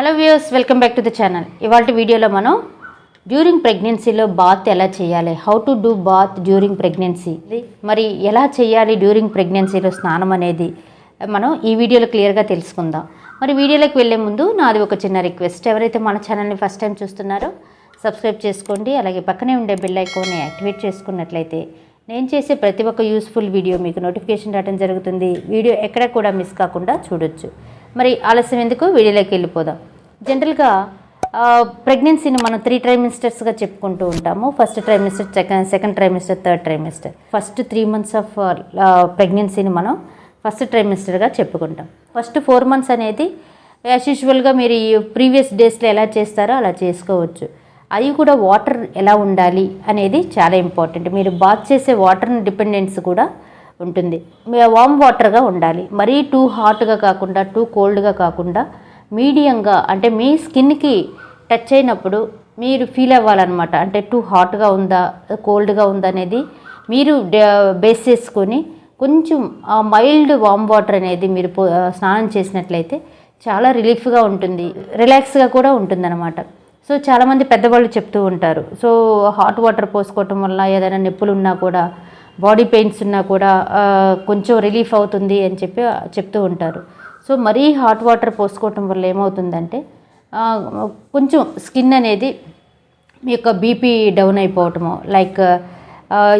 Hello views welcome back to the channel ఇవాళ వీడియోలో మనం డ్యూరింగ్ ప్రెగ్నెన్సీలో బాత్ ఎలా చేయాలి? How to do bath during pregnancy మరి ఎలా చేయాలి డ్యూరింగ్ ప్రెగ్నెన్సీలో స్నానం అనేది మనం ఈ వీడియోలో క్లియర్గా తెలుసుకుందాం. మరి వీడియోలోకి వెళ్ళే ముందు నాది ఒక చిన్న రిక్వెస్ట్ ఎవరైతే మన ఛానల్ని ఫస్ట్ టైం చూస్తున్నారో సబ్స్క్రైబ్ చేసుకోండి. అలాగే పక్కనే ఉండే బిల్ ఐకాన్ని యాక్టివేట్ చేసుకున్నట్లయితే నేను చేసే ప్రతి ఒక్క యూస్ఫుల్ వీడియో మీకు నోటిఫికేషన్ రావడం జరుగుతుంది. వీడియో ఎక్కడ కూడా మిస్ కాకుండా చూడొచ్చు. మరి ఆలస్యం ఎందుకు? వీడియోలోకి వెళ్ళిపోదాం. జనరల్గా ప్రెగ్నెన్సీని మనం త్రీ ట్రైమిస్టర్స్గా చెప్పుకుంటూ ఉంటాము. First trimester second second trimester third trimester first three months of ప్రెగ్నెన్సీని మనం ఫస్ట్ ట్రైమిస్టర్గా చెప్పుకుంటాం. ఫస్ట్ ఫోర్ మంత్స్ అనేది యాజ్ యూజువల్గా మీరు ఈ ప్రీవియస్ డేస్లో ఎలా చేస్తారో అలా చేసుకోవచ్చు. అవి కూడా వాటర్ ఎలా ఉండాలి అనేది చాలా ఇంపార్టెంట్. మీరు బాత్ చేసే వాటర్ డిపెండెన్స్ కూడా ఉంటుంది. వామ్ వాటర్గా ఉండాలి. మరీ టూ హాట్గా కాకుండా టూ కోల్డ్గా కాకుండా మీడియంగా అంటే మీ స్కిన్కి టచ్ అయినప్పుడు మీరు ఫీల్ అవ్వాలన్నమాట. అంటే టూ హాట్గా ఉందా కోల్డ్గా ఉందా అనేది మీరు బేస్ చేసుకొని కొంచెం మైల్డ్ వామ్ వాటర్ అనేది మీరు పో- స్నానం చేసినట్లయితే చాలా రిలీఫ్గా ఉంటుంది. రిలాక్స్గా కూడా ఉంటుందన్నమాట. సో చాలామంది పెద్దవాళ్ళు చెప్తూ ఉంటారు. సో హాట్ వాటర్ పోసుకోవటం వల్ల ఏదైనా నొప్పులు ఉన్నా కూడా బాడీ పెయిన్స్ ఉన్నా కూడా కొంచెం రిలీఫ్ అవుతుంది అని చెప్పి చెప్తూ ఉంటారు. సో మరీ హాట్ వాటర్ పోసుకోవటం వల్ల ఏమవుతుందంటే కొంచెం స్కిన్ అనేది మీ యొక్క బీపీ డౌన్ అయిపోవటము లైక్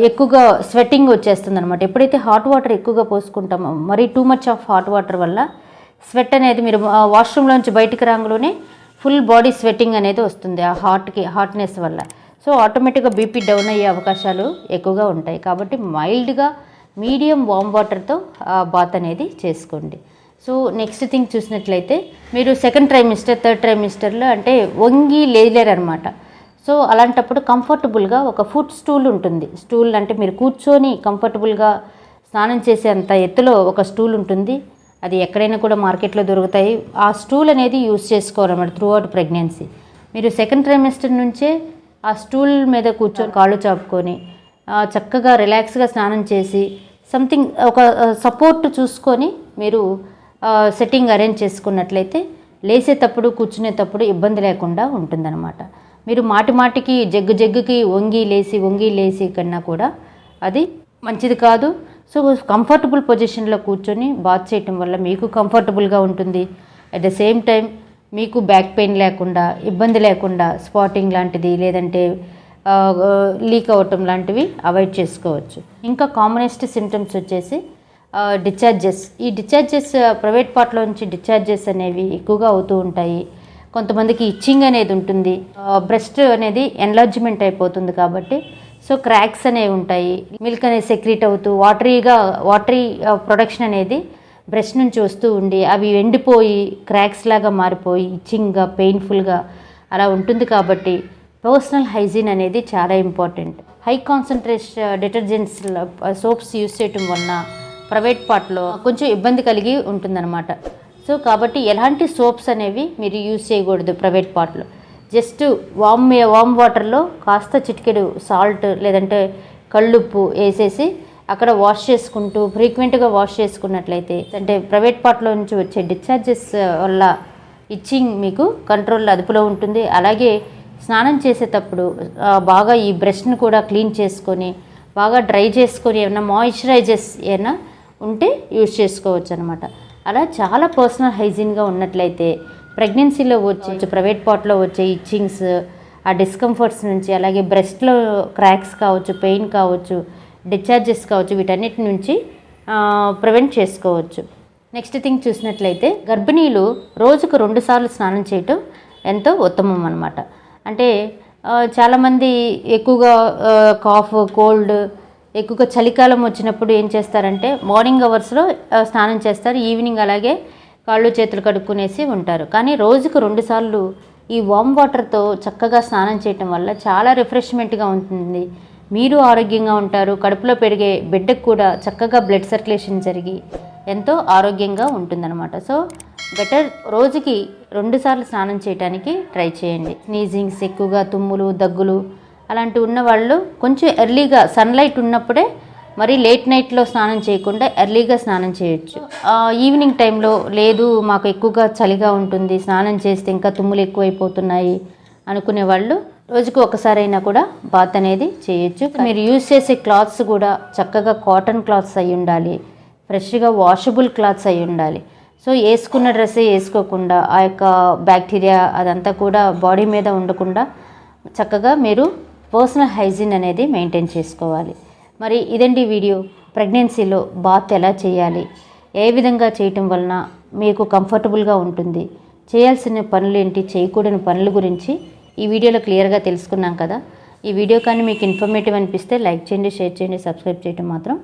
ఎక్కువగా స్వెట్టింగ్ వచ్చేస్తుంది అనమాట ఎప్పుడైతే హాట్ వాటర్ ఎక్కువగా పోసుకుంటామో మరీ too much of hot water వల్ల స్వెట్ అనేది మీరు వాష్రూమ్లోంచి బయటికి రాగానే ఫుల్ బాడీ స్వెట్టింగ్ అనేది వస్తుంది ఆ హాట్కి హాట్నెస్ వల్ల. సో ఆటోమేటిక్గా బీపీ డౌన్ అయ్యే అవకాశాలు ఎక్కువగా ఉంటాయి. కాబట్టి మైల్డ్గా మీడియం వామ్ వాటర్తో బాత్ అనేది చేసుకోండి. సో నెక్స్ట్ థింగ్ చూసినట్లయితే మీరు సెకండ్ ట్రైమిస్టర్ థర్డ్ ట్రైమిస్టర్లో అంటే వంగి లేలేరు అనమాట సో అలాంటప్పుడు కంఫర్టబుల్గా ఒక ఫుడ్ స్టూల్ ఉంటుంది. స్టూల్ అంటే మీరు కూర్చొని కంఫర్టబుల్గా స్నానం చేసే అంత ఎత్తులో ఒక స్టూల్ ఉంటుంది. అది ఎక్కడైనా కూడా మార్కెట్లో దొరుకుతాయి. ఆ స్టూల్ అనేది యూస్ చేసుకోవాలన్నమాట త్రూ అవుట్ ప్రెగ్నెన్సీ మీరు సెకండ్ ట్రైమిస్టర్ నుంచే ఆ స్టూల్ మీద కూర్చొని కాళ్ళు చాపుకొని చక్కగా రిలాక్స్గా స్నానం చేసి సంథింగ్ ఒక సపోర్ట్ చూసుకొని మీరు సెట్టింగ్ అరేంజ్ చేసుకున్నట్లయితే లేసేటప్పుడు కూర్చునేటప్పుడు ఇబ్బంది లేకుండా ఉంటుందన్నమాట. మీరు మాటి మాటికి జగ్గు జగ్గుకి వంగి లేసి వంగి లేసి కన్నా కూడా అది మంచిది కాదు. సో కంఫర్టబుల్ పొజిషన్లో కూర్చొని బాత్ చేయటం వల్ల మీకు కంఫర్టబుల్గా ఉంటుంది. అట్ ద సేమ్ టైం మీకు బ్యాక్ పెయిన్ లేకుండా ఇబ్బంది లేకుండా స్పాటింగ్ లాంటిది లేదంటే లీక్ అవ్వటం లాంటివి అవాయిడ్ చేసుకోవచ్చు. ఇంకా కామనెస్ట్ సిమ్టమ్స్ వచ్చేసి డిశ్చార్జెస్. ఈ డిశ్చార్జెస్ ప్రైవేట్ పార్ట్లో నుంచి డిశ్చార్జెస్ అనేవి ఎక్కువగా అవుతూ ఉంటాయి. కొంతమందికి ఇచ్చింగ్ అనేది ఉంటుంది. బ్రెస్ట్ అనేది ఎన్లార్జ్మెంట్ అయిపోతుంది కాబట్టి సో క్రాక్స్ అనేవి ఉంటాయి. మిల్క్ అనేది సెక్రీట్ అవుతూ వాటరీగా వాటరీ ప్రొడక్షన్ అనేది బ్రెస్ట్ నుంచి వస్తూ ఉండి అవి ఎండిపోయి క్రాక్స్ లాగా మారిపోయి ఇచ్చింగ్గా పెయిన్ఫుల్గా అలా ఉంటుంది కాబట్టి పర్సనల్ హైజీన్ అనేది చాలా important. High concentration detergents soaps use చేయటం వలన ప్రైవేట్ పార్ట్లో కొంచెం ఇబ్బంది కలిగి ఉంటుందన్నమాట. సో కాబట్టి ఎలాంటి సోప్స్ అనేవి మీరు యూజ్ చేయకూడదు ప్రైవేట్ పార్ట్లో. జస్ట్ వామ్ వామ్ వాటర్లో కాస్త చిటికెడు సాల్ట్ లేదంటే కళ్ళుప్పు వేసేసి అక్కడ వాష్ చేసుకుంటూ ఫ్రీక్వెంట్గా వాష్ చేసుకున్నట్లయితే అంటే ప్రైవేట్ పార్ట్లో నుంచి వచ్చే డిశ్చార్జెస్ వల్ల ఇచ్చింగ్ మీకు కంట్రోల్ అదుపులో ఉంటుంది. అలాగే స్నానం చేసేటప్పుడు బాగా ఈ బ్రష్ను కూడా క్లీన్ చేసుకొని బాగా డ్రై చేసుకొని ఏమైనా మాయిశ్చరైజర్స్ ఏమైనా ఉంటే యూజ్ చేసుకోవచ్చు అనమాట అలా చాలా పర్సనల్ హైజీన్గా ఉన్నట్లయితే ప్రెగ్నెన్సీలో వచ్చే ప్రైవేట్ పార్ట్లో వచ్చే ఇచ్చింగ్స్ ఆ డిస్కంఫర్ట్స్ నుంచి అలాగే బ్రెస్ట్లో క్రాక్స్ కావచ్చు పెయిన్ కావచ్చు డిశ్చార్జెస్ కావచ్చు వీటన్నిటి నుంచి ప్రివెంట్ చేసుకోవచ్చు. నెక్స్ట్ థింగ్ చూసినట్లయితే గర్భిణీలు రోజుకు రెండుసార్లు స్నానం చేయటం ఎంతో ఉత్తమం అనమాట అంటే చాలామంది ఎక్కువగా కాఫ్ కోల్డ్ ఎక్కువగా చలికాలం వచ్చినప్పుడు ఏం చేస్తారంటే మార్నింగ్ అవర్స్లో స్నానం చేస్తారు. ఈవినింగ్ అలాగే కాళ్ళు చేతులు కడుక్కునేసి ఉంటారు. కానీ రోజుకు రెండుసార్లు ఈ వామ్ వాటర్తో చక్కగా స్నానం చేయటం వల్ల చాలా రిఫ్రెష్మెంట్గా ఉంటుంది. మీరు ఆరోగ్యంగా ఉంటారు. కడుపులో పెరిగే బిడ్డకు కూడా చక్కగా బ్లడ్ సర్క్యులేషన్ జరిగి ఎంతో ఆరోగ్యంగా ఉంటుందన్నమాట. సో బెటర్ రోజుకి రెండుసార్లు స్నానం చేయడానికి ట్రై చేయండి. స్నీజింగ్స్ ఎక్కువగా తుమ్ములు దగ్గులు అలాంటివి ఉన్న వాళ్ళు కొంచెం ఎర్లీగా సన్లైట్ ఉన్నప్పుడే మరి లేట్ నైట్లో స్నానం చేయకుండా ఎర్లీగా స్నానం చేయొచ్చు. ఈవినింగ్ టైంలో లేదు మాకు ఎక్కువగా చలిగా ఉంటుంది స్నానం చేస్తే ఇంకా తుమ్ములు ఎక్కువైపోతున్నాయి అనుకునే వాళ్ళు రోజుకు ఒకసారైనా కూడా బాత్ అనేది చేయొచ్చు. మీరు యూజ్ చేసే క్లాత్స్ కూడా చక్కగా కాటన్ క్లాత్స్ అయి ఉండాలి ఫ్రెష్గా వాషబుల్ క్లాత్స్ అయి ఉండాలి. సో వేసుకున్న డ్రెస్సే వేసుకోకుండా ఆ యొక్క బ్యాక్టీరియా అదంతా కూడా బాడీ మీద ఉండకుండా చక్కగా మీరు పర్సనల్ హైజీన్ అనేది మెయింటైన్ చేసుకోవాలి. మరి ఇదండి వీడియో. ప్రెగ్నెన్సీలో బాత్ ఎలా చేయాలి? ఏ విధంగా చేయటం వలన మీకు కంఫర్టబుల్గా ఉంటుంది? చేయాల్సిన పనులు ఏంటి? చేయకూడని పనుల గురించి ఈ వీడియోలో క్లియర్గా తెలుసుకున్నాం కదా. ఈ వీడియో కానీ మీకు ఇన్ఫర్మేటివ్ అనిపిస్తే లైక్ చేయండి షేర్ చేయండి సబ్స్క్రైబ్ చేయడం మాత్రం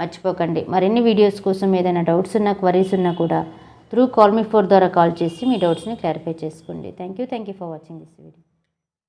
మర్చిపోకండి. మరిన్ని వీడియోస్ కోసం ఏదైనా డౌట్స్ ఉన్నా క్వరీస్ ఉన్నా కూడా త్రూ కాల్ మీ ఫోర్ ద్వారా కాల్ చేసి మీ డౌట్స్ని క్లారిఫై చేసుకోండి. Thank you. Thank you for watching this video.